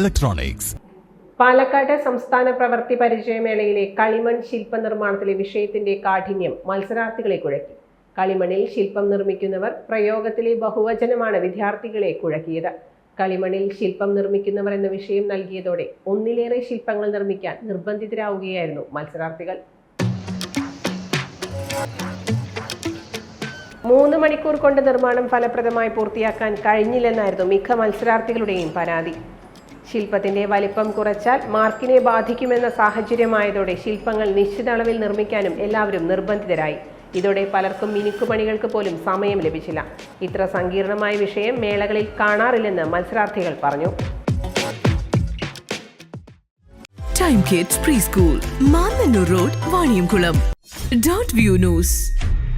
Electronics. Palakkad സംസ്ഥാന പ്രവൃത്തി പരിചയമേളയിലെ കളിമൺ ശില്പ നിർമ്മാണത്തിലെ വിഷയത്തിന്റെ കാഠിന്യം മത്സരാർത്ഥികളെ കുഴക്കി. കളിമണിൽ ശില്പം നിർമ്മിക്കുന്നവർ പ്രയോഗത്തിലെ ബഹുവചനമാണ് വിദ്യാർത്ഥികളെ കുഴക്കിയത്. കളിമണിൽ ശില്പം നിർമ്മിക്കുന്നവർ എന്ന വിഷയം നൽകിയതോടെ ഒന്നിലേറെ ശില്പങ്ങൾ നിർമ്മിക്കാൻ നിർബന്ധിതരാവുകയായിരുന്നു മത്സരാർത്ഥികൾ. മൂന്ന് മണിക്കൂർ കൊണ്ട് നിർമ്മാണം ഫലപ്രദമായി പൂർത്തിയാക്കാൻ കഴിഞ്ഞില്ലെന്നായിരുന്നു മിക്ക മത്സരാർത്ഥികളുടെയും പരാതി. ശില്പത്തിന്റെ വലിപ്പം കുറച്ചാൽ മാർക്കിനെ ബാധിക്കുമെന്ന സാഹചര്യമായതോടെ ശില്പങ്ങൾ നിശ്ചിത അളവിൽ നിർമ്മിക്കാനും എല്ലാവരും നിർബന്ധിതരായി. ഇതോടെ പലർക്കും മിനുക്കുപണികൾക്ക് പോലും സമയം ലഭിച്ചില്ല. ഇത്ര സങ്കീർണമായ വിഷയം മേളകളിൽ കാണാറില്ലെന്ന് മത്സരാർത്ഥികൾ പറഞ്ഞു. Time Kids preschool road Vaniyamkulam dot view news